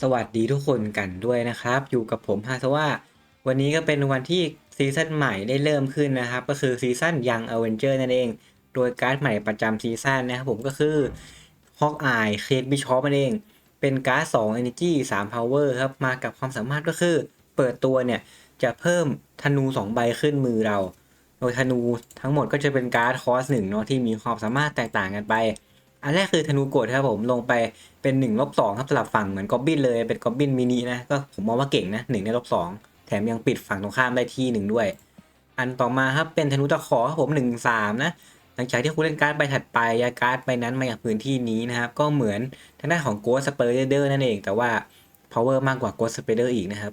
สวัสดีทุกคนกันด้วยนะครับ อยู่กับผมฮาสว่าวันนี้ก็เป็นวันที่ซีซั่นใหม่ได้เริ่มขึ้นนะครับ ก็คือซีซั่นยังอเวนเจอร์นั่นเอง โดยการ์ดใหม่ประจำซีซั่นนะครับผมก็คือฮอกอายเคทบิชอปนั่นเอง เป็นการ์ด2 Energy 3 Power ครับ มากับความสามารถก็คือ เปิดตัวเนี่ย จะเพิ่มธนู 2 ใบขึ้นมือเรา โดยธนูทั้งหมดก็จะเป็นการ์ดคอสหนึ่งเนาะที่มีความสามารถแตกต่างกันไป อันแรกคือธนูโกดครับผมลงไปเป็น1นลบสครับสลับฝั่งเหมือนกอบบินเลยเป็นกอบบินมินินะก็ผมมองว่าเก่งนะหนึ่งในลบสองแถมยังปิดฝั่งตรงข้ามได้ที่หนึ่งด้วย อันต่อมาครับเป็นธนูตะขอครับผม1นึ่งสามนะหลังจากที่คุณเล่นการ์ดใบถัดไปยาการ์ดใบนั้นมาจากพื้นที่นี้นะครับก็เหมือนทางด้านของ Ghost Spider นั่นเอง แต่ว่า power มากกว่า Ghost Spider อีกนะครับ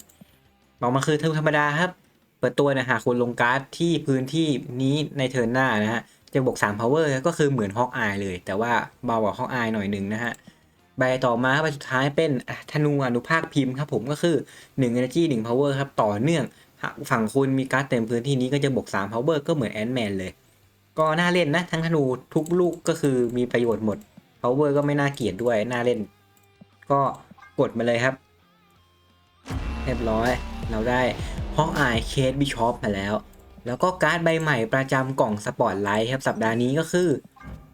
ต่อมาคือธนูธรรมดาครับเปิดตัวนะหากคุณลงการ์ดที่พื้นที่นี้ในเทิร์นหน้านะฮะ จะบวก3 power ก็คือเหมือนฮอกอายเลย แต่ว่าเบากว่าฮอกอายหน่อยหนึ่งนะฮะใบต่อมาใบสุดท้ายเป็นธนูอนุภาคพิมพ์ครับผมก็คือ 1 energy 1 power ครับต่อเนื่องฝั่งคุณมีการ์ดเต็มพื้นที่นี้ก็จะบวก3 power ก็เหมือนแอนด์แมนเลย ก็น่าเล่นนะ ทั้งธนูทุกลูกก็คือมีประโยชน์หมด power ก็ไม่น่าเกลียดด้วย น่าเล่น ก็กดมาเลยครับ เรียบร้อย เราได้ฮอกอายเคสบิชอปมาแล้ว แล้วก็การ์ดใบใหม่ประจำกล่องสปอตไลท์ครับสัปดาห์นี้ก็คือ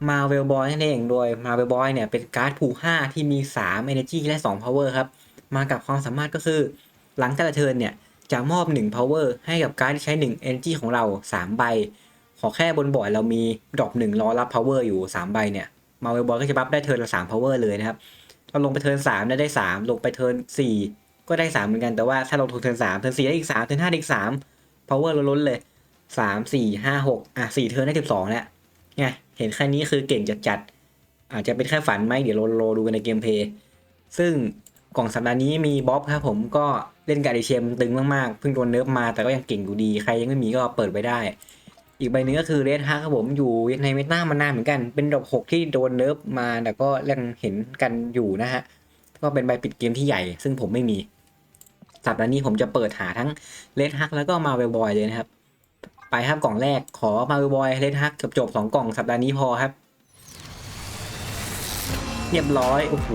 Marvel Boy นั่นเองโดย Marvel Boy เนี่ยเป็นการ์ดผู5ที่มี 3 Energy และ 2 Power ครับ มากับความสามารถก็คือ หลังแต่ละเทิร์นเนี่ย จะมอบ 1 Power ให้กับการ์ดที่ใช้ 1 Energy ของเรา 3 ใบ ขอแค่บนบอร์ดเรามีดรอป1รอรับ Power อยู่ 3 ใบเนี่ย Marvel Boy ก็จะบัฟได้เทิร์นละ 3 Power เลยนะครับเราลงไปเทิร์น3ได้ได้ 3 ลงไปเทิร์น4 ก็ได้ 3 เหมือนกันแต่ว่าถ้าเราลงเทิร์น3เทิร์น4ได้อีก3เทิร์น5ได้อีก3 power ล้นเลย สามสี่ห้าหกอะสี่เทิร์นได้สิบสองแล้วไงเห็นแค่นี้คือเก่งจัดจัดอาจจะเป็นแค่ฝันไหมเดี๋ยวเรารอดูกันในเกมเพย์ซึ่งกล่องสัปดาห์นี้มีบ๊อบครับผมก็เล่นกับดิเชมตึงมากๆ เพิ่งโดนเนิร์ฟมาแต่ก็ยังเก่งอยู่ดี ใครยังไม่มีก็เปิดไปได้ อีกใบหนึงก็คือเรดฮาร์ครับผมอยู่ในเมตามานานเหมือนกัน เป็นดอกหกที่โดนเนิร์ฟมาแต่ก็ยังเห็นกันอยู่นะฮะก็เป็นใบปิดเกมที่ใหญ่ ซึ่งผมไม่มีสัปดาห์นี้ผมจะเปิดหาทั้งเลดฮักแล้วก็มาเวลบอยเลยนะครับ ไปครับกล่องแรกขอมาบอยเลดฮักจบจบสองกล่องสัปดาห์นี้พอครับ เรียบร้อยโอ้โห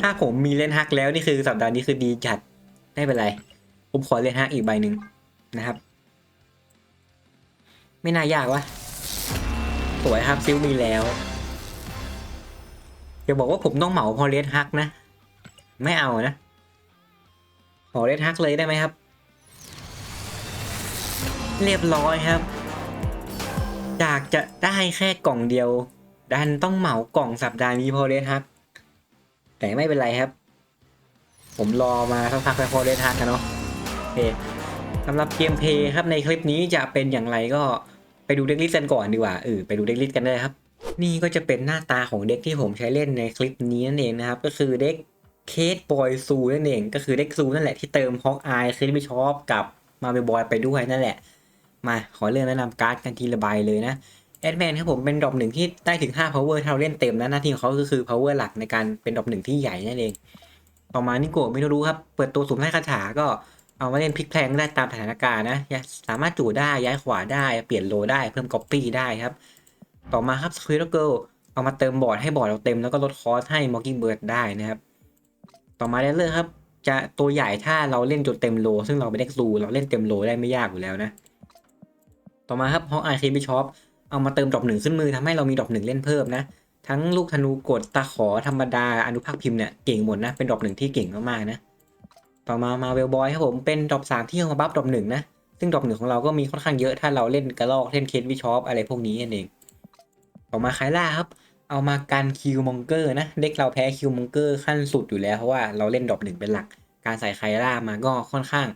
ถ้าผมมีเลนฮักแล้วนี่คือสัปดาห์นี้คือดีจัดไม่เป็นไรผมขอเลนฮักอีกใบหนึ่งนะครับ ไม่น่ายากวะสวยครับซิลมีแล้วอย่าบอกว่าผมต้องเหมาพอเลนฮักนะ ไม่เอานะขอเลนฮักเลยได้ไหมครับ เรียบร้อยครับ จากจะได้แค่กล่องเดียว ดันต้องเหมากล่องสัปดาห์นี้พอเลนฮักแต่ไม่เป็นไรครับ ผมรอมาสักพักแล้วพอเลนฮักกันเนาะโอเคสำหรับเกมเพย์ครับในคลิปนี้จะเป็นอย่างไรก็ไปดูเด็กลิสกันก่อนดีกว่าเออไปดูเด็กลิสกันเลยครับ นี่ก็จะเป็นหน้าตาของเด็กที่ผมใช้เล่นในคลิปนี้นั่นเองนะครับ ก็คือเด็กเคสบอยซูนั่นเองก็คือเด็กซูนั่นแหละที่เติมฮอกอายเคสไม่ชอบกับมาเบลบอยไปด้วยนั่นแหละ มาขอเรื่องแนะนำการ์ดกันทีละใบเลยนะแอดแมนครับผมเป็นดรอปหนึ่งที่ได้ถึง 5 power ถ้าเราเล่นเต็มนะหน้าที่ของเขาก็คือ power หลักในการเป็นดรอปหนึ่งที่ใหญ่นั่นเอง ต่อมานิโกะไม่รู้ครับ เปิดตัวสุ่มให้คาถาก็เอามาเล่นพลิกแพลงได้ตามสถานการณ์นะ สามารถจู่ได้ย้ายขวาได้ เปลี่ยนโลได้เพิ่มก๊อปปี้ได้ครับ ต่อมาครับสควิตเกิลเอามาเติมบอร์ดให้บอร์ดเราเต็มแล้วก็ลดคอสให้มอ k กิ้งเบิร์ดได้นะครับ ต่อมาเรื่อยๆครับ จะตัวใหญ่ถ้าเราเล่นจนเต็มโล ซึ่งเราไม่ได้ซูเราเล่นเต็มโลได้ไม่ยากอยู่แล้วนะ ต่อมาครับฮอกอายเคบิชอปเอามาเติมดรอปหนึ่งขึ้นมือทำให้เรามีดรอปหนึ่งเล่นเพิ่มนะ ทั้งลูกธนูกดตาขอธรรมดาอนุภาคพิมพ์เนี่ยเก่งหมดนะ เป็นดรอปหนึ่งที่เก่งมากๆนะ ต่อมามาเวลบอยครับผมเป็นดรอปสามที่เอามาบัฟดรอปหนึ่งนะ ซึ่งดรอปหนึ่งของเราก็มีค่อนข้างเยอะถ้าเราเล่นกระลอกเล่นเคสวิชอปอะไรพวกนี้นั่นเอง ต่อมาคายล่าครับเอามากันคิวมองเกอร์นะเด็กเราแพ้คิวมองเกอร์ขั้นสุดอยู่แล้วเพราะว่าเราเล่นดรอปหนึ่งเป็นหลัก การใส่ไคล่ามาก็ค่อนข้าง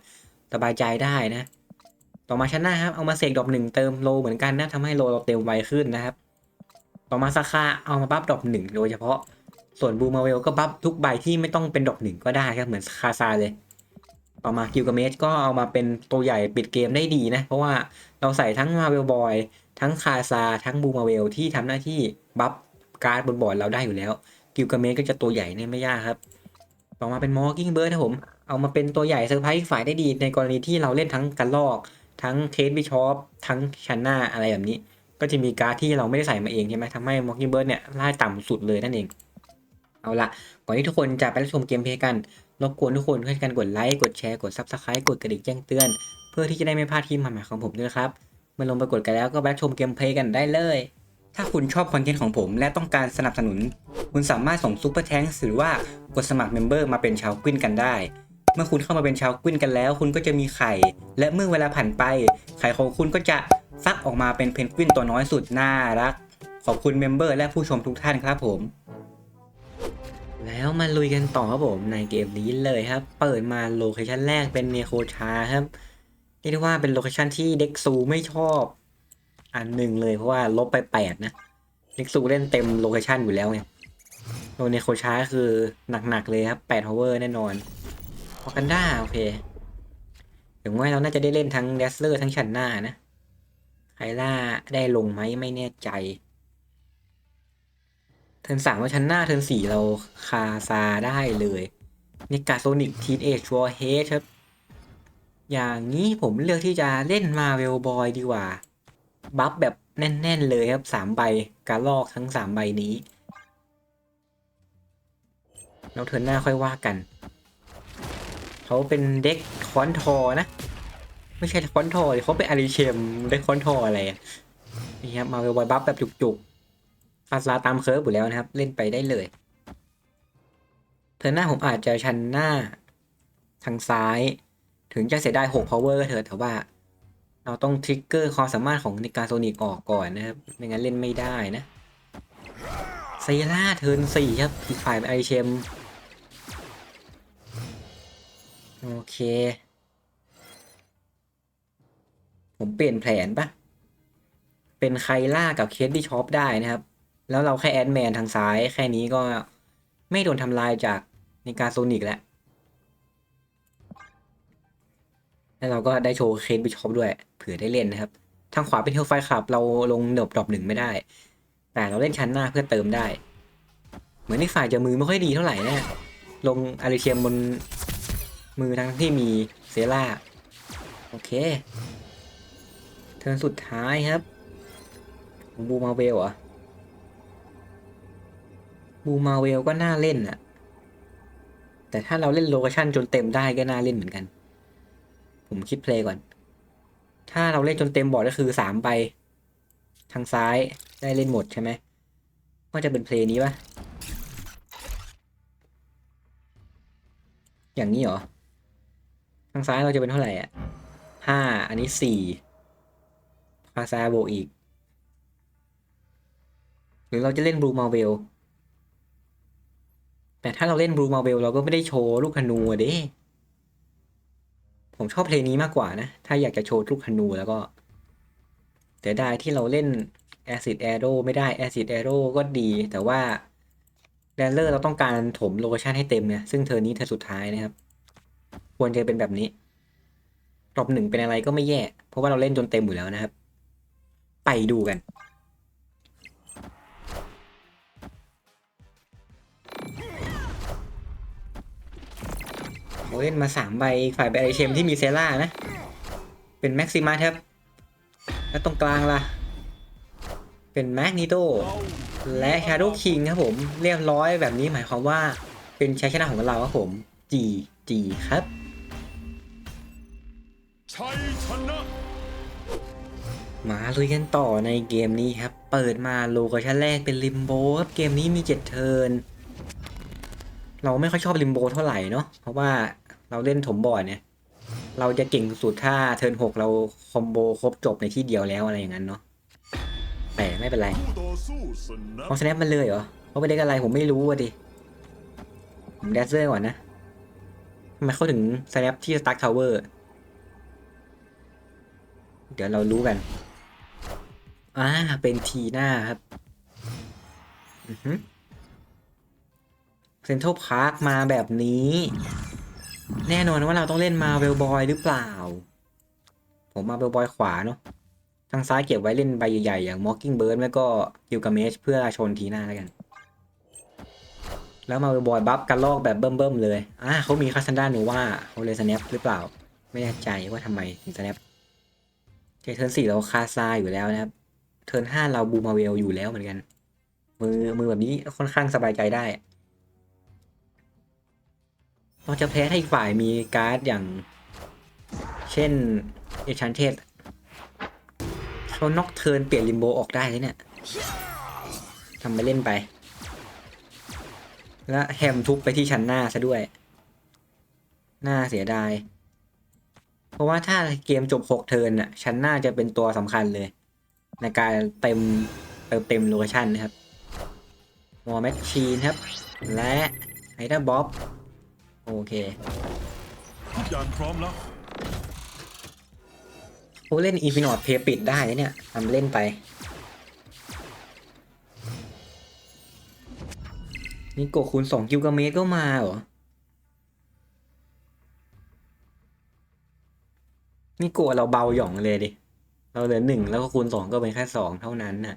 สบายใจได้นะ ต่อมาชนะครับเอามาเสกดอปหนึ่งเติมโลเหมือนกันนะทำให้โลเราเต็มไวขึ้นนะครับ ต่อมาซาคาเอามาบัฟดอปหนึ่งโดยเฉพาะส่วนบูมาเวลก็บัฟทุกใบที่ไม่ต้องเป็นดอปหนึ่งก็ได้ครับเหมือนคาซาเลย ต่อมากิลกาเมจก็เอามาเป็นตัวใหญ่ปิดเกมได้ดีนะ เพราะว่าเราใส่ทั้งมาเวลบอยทั้งคาซาทั้งบูมาเวลที่ทำหน้าที่บัฟการ์ดบนบอร์ดเราได้อยู่แล้ว กิลกาเมจก็จะตัวใหญ่เนี่ยไม่ยากครับ ต่อมาเป็นมอร์กิ้งเบิร์ดนะผม เอามาเป็นตัวใหญ่เซอร์ไพรส์ฝ่ายได้ดีในกรณีที่เราเล่นทั้งกันลอก ทั้งเคสบิชอปทั้งชันนาอะไรแบบนี้ ก็จะมีการ์ดที่เราไม่ได้ใส่มาเองใช่ไหมทำให้มอร์กิ้งเบิร์ดเนี่ยไล่ต่ำสุดเลยนั่นเอง เอาละก่อนที่ทุกคนจะไปรับชมเกมเพลย์กันรบกวนทุกคนช่วยกันกดไลค์กดแชร์กด Subscribe กดกระดิ่งแจ้งเตือน เพื่อที่จะได้ไม่พลาดที่ใหม่ๆของผมด้วยครับเมื่อลงไปกดกันแล้วก็ไปรับชมเกมเพลย์กันได้เลยถ้าคุณชอบคอนเทนต์ของผมและต้องการสนับสนุน คุณสามารถส่งซูเปอร์แทงหรือว่ากดสมัครเมมเบอร์มาเป็นชาวกวินกันได้ เมื่อคุณเข้ามาเป็นชาวกวินกันแล้ว คุณก็จะมีไข่ และเมื่อเวลาผ่านไป ไข่ของคุณก็จะฟักออกมาเป็นเพนกวินตัวน้อยสุดน่ารัก ขอบคุณเมมเบอร์และผู้ชมทุกท่านครับผม แล้วมาลุยกันต่อครับผมในเกมนี้เลยครับ เปิดมาโลเคชันแรกเป็นเนโคชาครับเรียกได้ว่าเป็นโลเคชันที่เด็กซูไม่ชอบ อันหนึ่งเลยเพราะว่าลบไปแปดนะเด็กซูเล่นเต็มโลเคชันอยู่แล้วไงโดเนโคชาคือหนักๆเลยครับแปดพาวเวอร์แน่นอน พอกันด้าโอเค ถึงว่าเราน่าจะได้เล่นทั้งเดสเลอร์ทั้งชันหน้านะไคล่าได้ลงไหมไม่แน่ใจ เทิร์นสามว่าชั้นหน้าเทิร์นสี่เราคาซาได้เลยนิกาโซนิกทีเอชัวเฮดครับ อย่างนี้ผมเลือกที่จะเล่นมาเวลบอยดีกว่า บัฟแบบแน่น ๆ เลยครับสามใบการลอกทั้งสามใบนี้แล้วเทิร์นหน้าค่อยว่ากัน เขาเป็นเด็กคอนทอนะ ไม่ใช่คอนทอเขาเป็นอาริเชมเด็กคอนทออะไรอะนี่ครับมาเวลบอบัฟแบบจุกๆฟาสลาตามเคิร์ฟอยู่แล้วนะครับ เล่นไปได้เลยเธอหน้าผมอาจจะชันหน้าทางซ้าย ถึงจะเสียดาย6 power ก็เถอะแต่ว่า เราต้องทริกเกอร์ความสามารถของนิกาโซนิกออกก่อนนะครับ ไม่งั้นเล่นไม่ได้นะไซล่าเทิร์นสี่ครับอีกฝ่ายเป็นไอเชม โอเค ผมเปลี่ยนแผนปะเป็นไคล่ากับเคสบิชอปได้นะครับ แล้วเราแค่แอดแมนทางซ้าย แค่นี้ก็ไม่โดนทำลายจากในการโซนิกแล้ว แล้วเราก็ได้โชว์เคสบิชอปด้วย เผื่อได้เล่นนะครับ ทางขวาเป็นเฮลไฟขับ เราลงเดบดรอปหนึ่งไม่ได้ แต่เราเล่นชั้นหน้าเพื่อเติมได้ เหมือนในฝ่ายจะมือไม่ค่อยดีเท่าไหร่นะ ลงอาริเทียมบน มือทั้งที่มีเซล่า โอเค เทิร์นสุดท้ายครับ บูมาเวลเหรอ บูมาเวลก็น่าเล่นอะแต่ถ้าเราเล่นโลเคชั่นจนเต็มได้ก็น่าเล่นเหมือนกัน ผมคิดเพลย์ก่อน ถ้าเราเล่นจนเต็มบอร์ดก็คือสามใบทางซ้ายได้เล่นหมดใช่ไหมว่าจะเป็นเพลย์นี้ปะอย่างนี้เหรอ ทางซ้ายเราจะเป็นเท่าไหร่อะห้าอันนี้สี่พาซาโบอีก หรือเราจะเล่นบลูมาเวลแต่ถ้าเราเล่นบลูมาเวลเราก็ไม่ได้โชว์ลูกธนูอะเด้ผมชอบเพลงนี้มากกว่านะ ถ้าอยากจะโชว์ลูกธนูแล้วก็ แต่ได้ที่เราเล่น Acid Arrow ไม่ได้ Acid Arrow ก็ดี แต่ว่าแดนเลอร์เราต้องการถมโลเคชันให้เต็มเนี่ยซึ่งเธอนี้เธอสุดท้ายนะครับ ควรจะเป็นแบบนี้รอบหนึ่งเป็นอะไรก็ไม่แย่ เพราะว่าเราเล่นจนเต็มอยู่แล้วนะครับ ไปดูกัน โอ้เล่นมาสามใบฝ่ายใบไอเชมที่มีเซล่านะ เป็นแม็กซิมัสครับแล้วตรงกลางล่ะ เป็นแมกนิโตและชาโดคิงครับผม เรียบร้อยแบบนี้หมายความว่าเป็นชัยชนะของเราครับผม G G ครับ ชัยชนะมาลุยกันต่อในเกมนี้ครับ เปิดมาโลเคชั่นแรกเป็นลิมโบครับ เกมนี้มีเจ็ดเทิร์น เราไม่ค่อยชอบลิมโบเท่าไหร่เนาะ เพราะว่าเราเล่นถมบอร์ดเนี่ย เราจะเก่งสุดๆถ้าเทิร์นหกเราคอมโบครบจบในที่เดียวแล้วอะไรอย่างนั้นเนาะ แต่ไม่เป็นไรคู่ต่อสู้สนับเขาสแนปมันเลยเหรอเขาไปเล่นอะไรผมไม่รู้อะดิ ผมแดซเซอร์ก่อนนะทำ ไมเขาถึงสแนปที่สตาร์ทาวเวอร์เดี๋ยวเรารู้กัน อ่า เป็นทีหน้าครับ อือฮึเซ็นทรัลพาร์คมาแบบนี้ แน่นอนว่าเราต้องเล่นมาเวลบอยหรือเปล่า ผมมาเวลบอยขวาเนาะทางซ้ายเก็บไว้เล่นใบใหญ่ๆอย่าง Mockingbird แล้วก็กิลกาเมชเพื่อชนทีหน้าแล้วกัน แล้วมาบอยบัฟกันลอกแบบเบิ่มๆเลย อ่าเขามีคาซันดานูว่าเขาเลยสแนปหรือเปล่า ไม่แน่ใจว่าทำไมถึงสแนปเทิร์นสี่เราคาซาอยู่แล้วนะครับ เทิร์นห้าเราบูมาเวลอยู่แล้วเหมือนกัน มือมือแบบนี้ค่อนข้างสบายใจได้ เราจะแพ้ถ้าอีกฝ่ายมีการ์ดอย่าง เช่นเอชันเทสเขานอกเทิร์นเปลี่ยนลิมโบออกได้เลยเนี่ยทำไปเล่นไป แล้วแฮมทุบไปที่ชั้นหน้าซะด้วย น่าเสียดาย เพราะว่าถ้าเกมจบหกเทิร์นน่ะชั้นหน้าจะเป็นตัวสำคัญเลย ในการเต็มเติมเต็มโลเคชั่นนะครับมอแมชชีนครับ และไฮด้าบ๊อบโอเคทุกอย่างพร้อมแล้วผู้เล่นอีฟินอดเพย์ปิดได้นะเนี่ยทำเล่นไป นี่โกคูณสองกิลกาเมตรก็มาเหรอ นี่โกเราเบาหย่องเลยดิ เราเหลือหนึ่งแล้วก็คูณสองก็เป็นแค่สองเท่านั้นน่ะ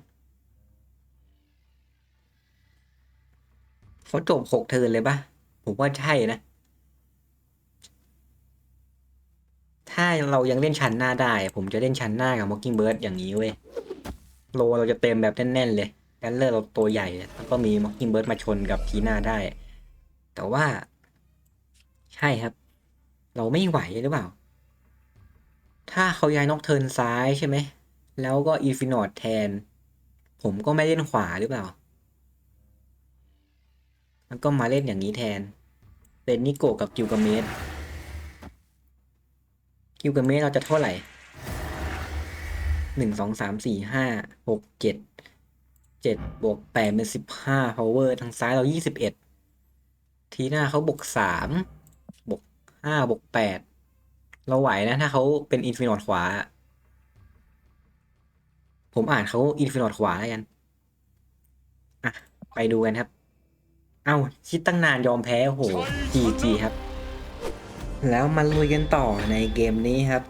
เขาจบหกเทินเลยปะผมว่าใช่นะ ถ้าเรายังเล่นชั้นหน้าได้ ผมจะเล่นชั้นหน้ากับ Mockingbird อย่างนี้เว้ย โลเราจะเต็มแบบแน่นๆเลย กันเลอร์เราตัวใหญ่ แล้วก็มี Mockingbird มาชนกับทีน้าได้ แต่ว่า ใช่ครับ เราไม่ไหวหรือเปล่า ถ้าเขาย้ายนอกเทิร์นซ้ายใช่ไหม แล้วก็อีฟินอดแทน ผมก็ไม่เล่นขวาหรือเปล่า แล้วก็มาเล่นอย่างนี้แทน เป็นนิโกกับกิลกาเมสคิวกับเมสเราจะเท่าไหร่หนึ่งสองสามสี่ห้าหกเจ็ด เจ็ดบวกแปดเป็นสิบห้า power ทางซ้ายเรายี่สิบเอ็ดทีหน้าเขาบวกสามบวกห้าบวกแปดเราไหวนะ ถ้าเขาเป็นอินฟินอตขวา ผมอ่านเขาอินฟินอตขวาแล้วกัน อะ ไปดูกันครับ เอ้า คิดตั้งนานยอมแพ้โอ้โห GG ครับ แล้วมาลุยกันต่อในเกมนี้ครับ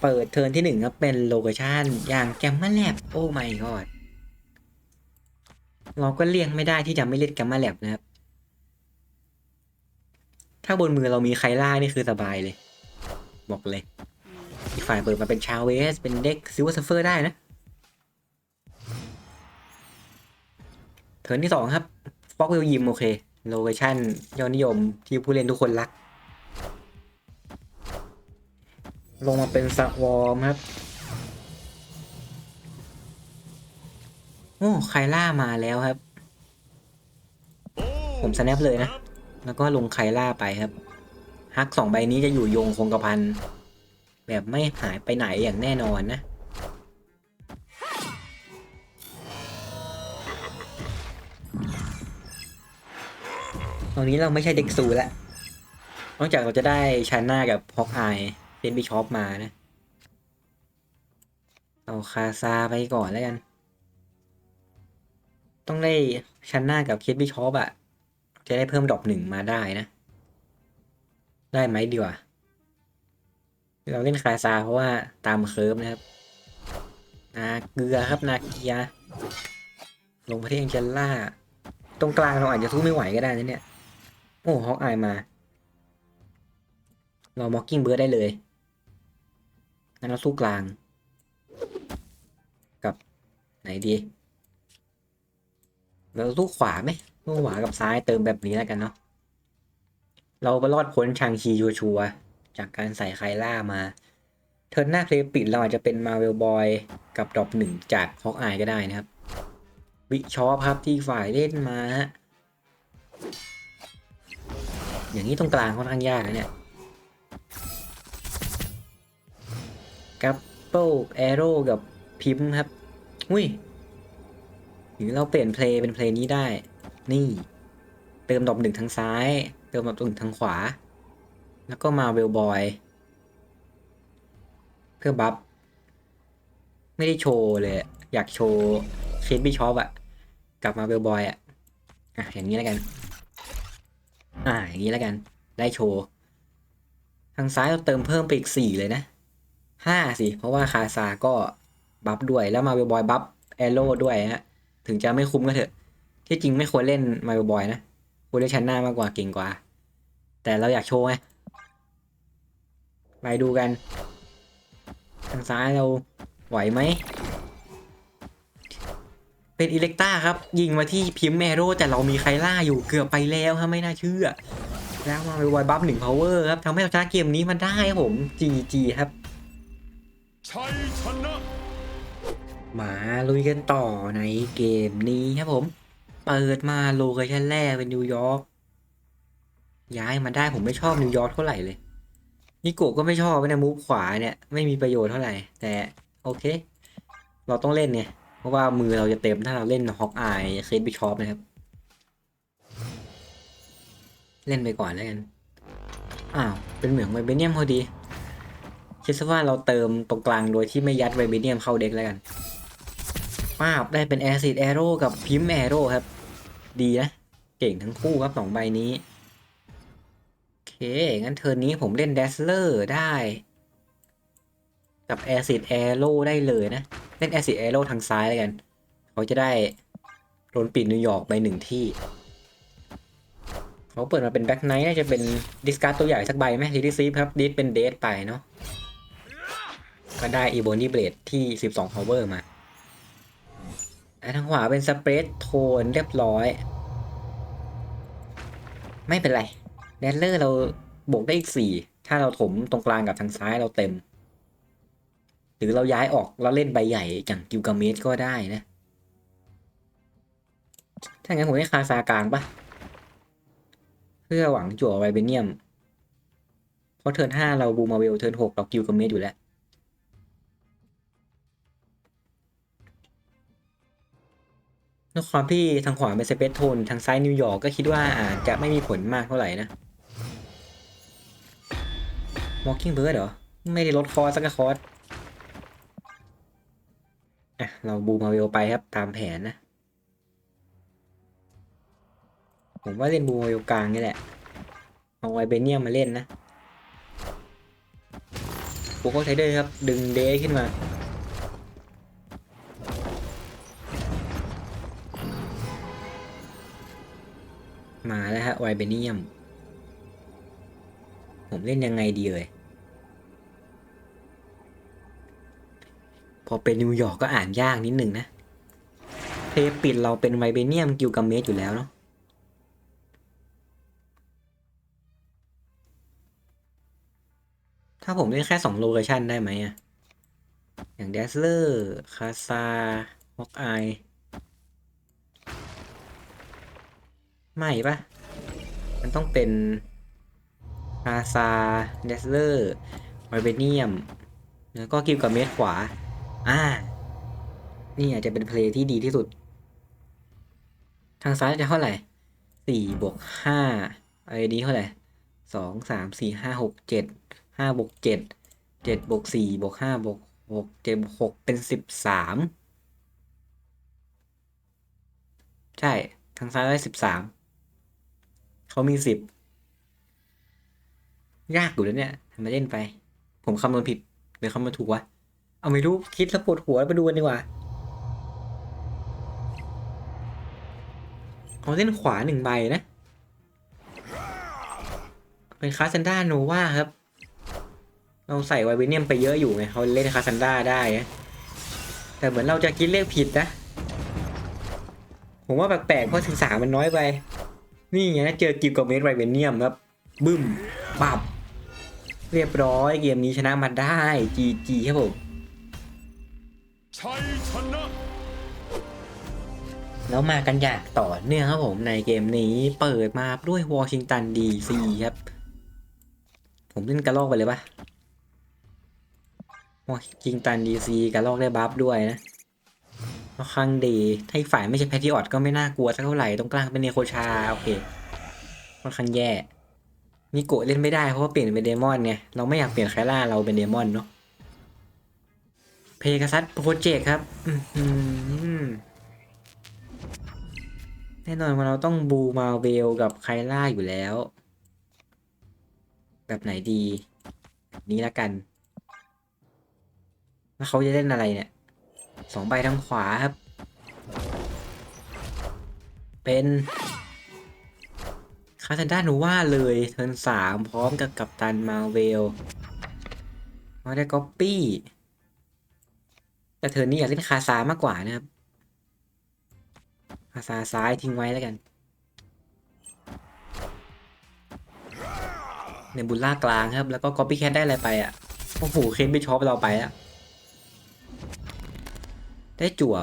เปิดเทิร์นที่หนึ่งครับเป็นโลเคชันอย่างแกมมาแลบโอ้ไม่กอด เราก็เลี่ยงไม่ได้ที่จะไม่เล่นแกมมาแลบนะครับ ถ้าบนมือเรามีไคล่านี่คือสบายเลย บอกเลย อีกฝ่ายเปิดมาเป็นชาวเวส เป็นเด็กซิลเซฟเฟอร์ได้นะเทิร์นที่สองครับฟอกเวลยิมโอเค โลเคชั่นยอดนิยมที่ผู้เล่นทุกคนรัก ลงมาเป็นสวอมครับ โอ้ไคล่ามาแล้วครับ ผมสแนปเลยนะ แล้วก็ลงไคล่าไปครับฮักสองใบนี้จะอยู่โยงคงกระพัน แบบไม่หายไปไหนอย่างแน่นอนนะ ตอนนี้เราไม่ใช่เด็กซูแล้วนอกจากเราจะได้ชาน่ากับฮอกอายเป็นบิชอปมานะ เอาคาซาไปก่อนแล้วกัน ต้องได้ชาน่ากับเคสบิชอปอะจะได้เพิ่มดอกหนึ่งมาได้นะ ได้ไหมดีกว่า เราเล่นคาซาเพราะว่าตามเคิร์ฟนะครับ นาเกลือครับนาเกีย ลงประเทศแองเจล่า ตรงกลางเราอาจจะสู้ไม่ไหวก็ได้นะเนี่ย โอ้ฮอกอายมา เรามอกกิ้งเบิร์ดได้เลย งั้นเราสู้กลาง กับไหนดี เราสู้ขวาไหมสู้ขวากับซ้ายเติมแบบนี้แล้วกันเนาะเราไปรอดพ้นชางชีชัวจากการใส่ไคล่ามา เทิร์นหน้าเพลย์ปิดเราอาจจะเป็นมาเวลบอยกับดรอปหนึ่งจากฮอกอายก็ได้นะครับ วิชอปครับที่ฝ่ายเล่นมาฮะอย่างนี้ตรงกลางค่อนข้างยากนะเนี่ยกับโป้แอโร่กับพิมพ์ครับ อุ้ย หรือเราเปลี่ยนเพลย์เป็นเพลย์นี้ได้ นี่ เติมดอกหนึ่งทางซ้าย เติมดอกหนึ่งทางขวา แล้วก็มาเวลบอย เพื่อบัฟ ไม่ได้โชว์เลย อยากโชว์เคสบิชอปอะกลับมาเวลบอยอะอะอย่างนี้แล้วกัน อ่า อย่างนี้แล้วกัน ได้โชว์ ทางซ้ายเราเติมเพิ่มไปอีกสี่เลยนะห้าสิ เพราะว่าคาซาก็บัฟด้วยแล้วมาเวลบอยบัฟแอโร่ด้วยฮะ ถึงจะไม่คุ้มก็เถอะ ที่จริงไม่ควรเล่นมาเวลบอยนะควรเล่นชันหน้ามากกว่าเก่งกว่า แต่เราอยากโชว์ไงไปดูกัน ทางซ้ายเราไหวไหม เป็นอิเล็กต้าครับ ยิงมาที่พิมพ์แมโร่แต่เรามีไคล่าอยู่เกือบไปแล้วครับไม่น่าเชื่อ แล้วมาไปวบัฟหนึ่งพาวเวอร์ครับทำให้เราชนะเกมนี้มาได้ผม GG ครับชัยชนะ มาลุยกันต่อในเกมนี้ครับผม เปิดมาโลเคชั่นแรกเป็นนิวยอร์กย้ายมาได้ผมไม่ชอบนิวยอร์กเท่าไหร่เลยนิโกะก็ไม่ชอบนะมูฟขวาเนี่ยไม่มีประโยชน์เท่าไหร่ แต่โอเค เราต้องเล่นเนี่ย เพราะว่ามือเราจะเต็มถ้าเราเล่นฮอกอายเคสบิชอปนะครับ เล่นไปก่อนแล้วกันอ้าวเป็นเหมืองไวเบเนียมพอดีคิดซะว่าเราเติมตรงกลางโดยที่ไม่ยัดไวเบเนียมเข้าเด็กแล้วกัน ป้าบได้เป็นแอซิดแอโร่กับพิมแอโร่ครับ ดีนะ เก่งทั้งคู่ครับสองใบนี้โอเค งั้นเทิร์นนี้ผมเล่นเดสเลอร์ได้ กับแอซิดแอโร่ได้เลยนะ เล่นแอซิดแอโร่ทางซ้ายแล้วกัน เขาจะได้โดนปิดนิวยอร์กไปหนึ่งที่ เขาเปิดมาเป็นแบ็คไนท์น่าจะเป็นดิสการ์ดตัวใหญ่สักใบไหมดีดีซีครับดิสเป็นเดสไปเนาะก็ได้อีโบนี่เบลดที่ 12 power มาอัน ทางขวาเป็นสเปรดโทนเรียบร้อย ไม่เป็นไรแดนเลอร์เราบวกได้อีกสี่ถ้าเราถมตรงกลางกับทางซ้ายเราเต็ม หรือเราย้ายออกแล้วเล่นใบใหญ่อย่างกิวกาเมสก็ได้นะ ถ้างั้นผมให้คาซากลางปะเพื่อหวังจั่วไวเบเนียม เพราะเทิร์นห้าเราบูมาเวลเทิร์นหกเรากิวกาเมสอยู่แล้ว ด้วยความที่ทางขวาเป็นสเปซโทนทางซ้ายนิวยอร์กก็คิดว่าอาจจะไม่มีผลมากเท่าไหร่นะ Walking Bird เหรอ ไม่ได้ลดคอร์สักคอร์สอะ เราบูมาเวลไปครับตามแผนนะ ผมว่าเล่นบูมาเวลกลางนี่แหละ เอาไวเบเนียมมาเล่นนะโปโคไทเดอร์ครับ ดึงเดย์ขึ้นมา มาแล้วฮะไวเบเนียม ผมเล่นยังไงดีเลย พอเป็นนิวยอร์กก็อ่านยากนิดหนึ่งนะ เพลปิดเราเป็นไวเบเนียมกิวกัมเมสอยู่แล้วเนาะถ้าผมเล่นแค่สองโลเคชันได้ไหมอะอย่างเดสเลอร์ คาซาฮอกอาย ไม่ปะมันต้องเป็นอาซาเดสเลอร์ไวเบเนียม แล้วก็กิวกับเมสขวา อ่า นี่อาจจะเป็นเพลย์ที่ดีที่สุด ทางซ้ายจะเท่าไหร่สี่บวกห้าไอ้นี้เท่าไหร่สองสามสี่ห้าหกเจ็ดห้าบวกเจ็ดเจ็ดบวกสี่บวกห้าบวกหกเจ็ดบวกหกเป็นสิบสามใช่ ทางซ้ายได้สิบสาม เขามีสิบยากอยู่แล้วเนี่ยทำมาเล่นไป ผมคำนวณผิดหรือคำนวณถูกวะ เอาไม่รู้คิดแล้วปวดหัวไปดูกันดีกว่าเขาเล่นขวาหนึ่งใบนะ เป็นคาซันดาโนวาครับ เราใส่ไวเบเนียมไปเยอะอยู่ไงเขาเล่นคาซันดาได้นะแต่เหมือนเราจะคิดเลขผิดนะ ผมว่าแปลกๆเพราะศึกษามันน้อยไป นี่ไงเจอกิลกับเมสไวเบเนียมครับ บึ้มปับ เรียบร้อยเกมนี้ชนะมาได้ GG ครับผมชัยชนะแล้วมากันอย่างต่อเนื่องครับผมในเกมนี้เปิดมาด้วยวอชิงตันดีซีครับ ผมเล่นกระลอกไปเลยปะวอชิงตันดีซีกระลอกได้บัฟด้วยนะ ค่อนข้างดีถ้าอีกฝ่ายไม่ใช่แพทริออตก็ไม่น่ากลัวสักเท่าไหร่ตรงกลางเป็นเนโคชาโอเคค่อนข้างแย่มิโกะเล่นไม่ได้เพราะว่าเปลี่ยนเป็นเดมอนไงเราไม่อยากเปลี่ยนไคล่าเราเป็นเดมอนเนาะเพกาซัสโปรเจกต์ครับแน่นอนว่าเราต้องบูมาเวลกับไคล่าอยู่แล้ว แบบไหนดี แบบนี้ละกัน แล้วเขาจะเล่นอะไรเนี่ย สองใบทางขวาครับ เป็นคาซันด้านูว่าเลยเทิร์นสามพร้อมกับกัปตันมาเวลมาได้ก๊อปปี้แต่เทิร์นนี้อยากเล่นคาซามากกว่านะครับคาซาซ้ายทิ้งไว้แล้วกันในบุลล่ากลางครับ แล้วก็ก๊อปปี้แคทได้อะไรไปอะโอ้โหเคนไปช็อปเราไปแล้ว ได้จั่ว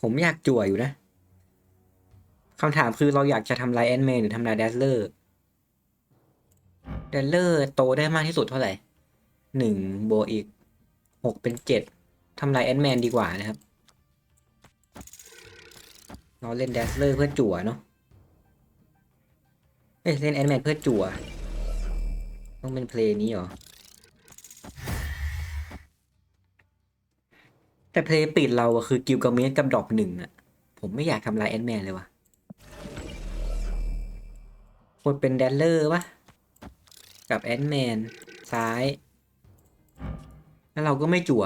ผมอยากจั่วอยู่นะคำถามคือเราอยากจะทำลายแอนแมนหรือทำลายแดสเลอร์แดสเลอร์โตได้มากที่สุดเท่าไหร่หนึ่งบวกอีกหกเป็นเจ็ดทำลายแอนแมนดีกว่านะครับ เราเล่นแดสเลอร์เพื่อจั่วเนาะเอ้ยเล่นแอนแมนเพื่อจั่ว ต้องเป็นเพลงนี้เหรอ แต่เพลงปิดเราอะคือกิลกาเมสกับดรอปหนึ่งอะผมไม่อยากทำลายแอนแมนเลยวะควรเป็นแดนเลอร์ปะกับแอนแมนซ้าย แล้วเราก็ไม่จั่ว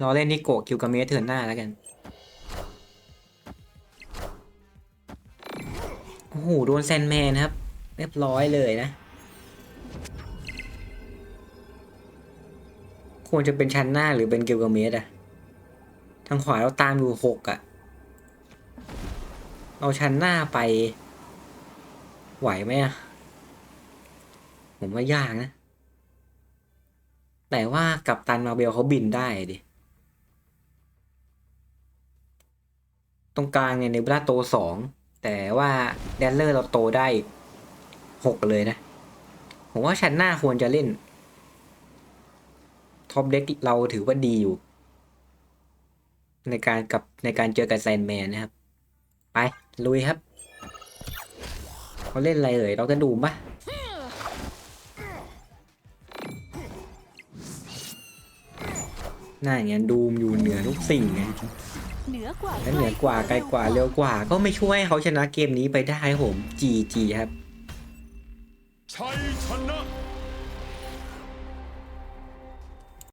เราเล่นนิโกะกิลกาเมสเทิร์นหน้าแล้วกัน โอ้โห โดนแซนแมนครับ เรียบร้อยเลยนะ ควรจะเป็นชั้นหน้าหรือเป็นเกลกาเมสอะ ทางขวาเราตามอยู่หกอะเอาชั้นหน้าไป ไหวไหมอะผมว่ายากนะ แต่ว่ากับตันมาเบลเขาบินได้ดิ ตรงกลางเนี่ยเนบราโตสอง แต่ว่าแดนเลอร์เราโตได้หกเลยนะ ผมว่าชั้นหน้าควรจะเล่น ท็อปเด็กเราถือว่าดีอยู่ ในการกับในการเจอกับแซนแมนนะครับ ไป ลุยครับ เขาเล่นอะไรเอ่ยเราจะดูมปะน่าอย่างเงี้ยดูมอยู่เหนือทุกสิ่งไงเหนือกว่าและเหนือกว่าไกลกว่าเร็วกว่า ก็ไม่ช่วยให้เขาชนะเกมนี้ไปได้ครับผม GG ครับชัยชนะ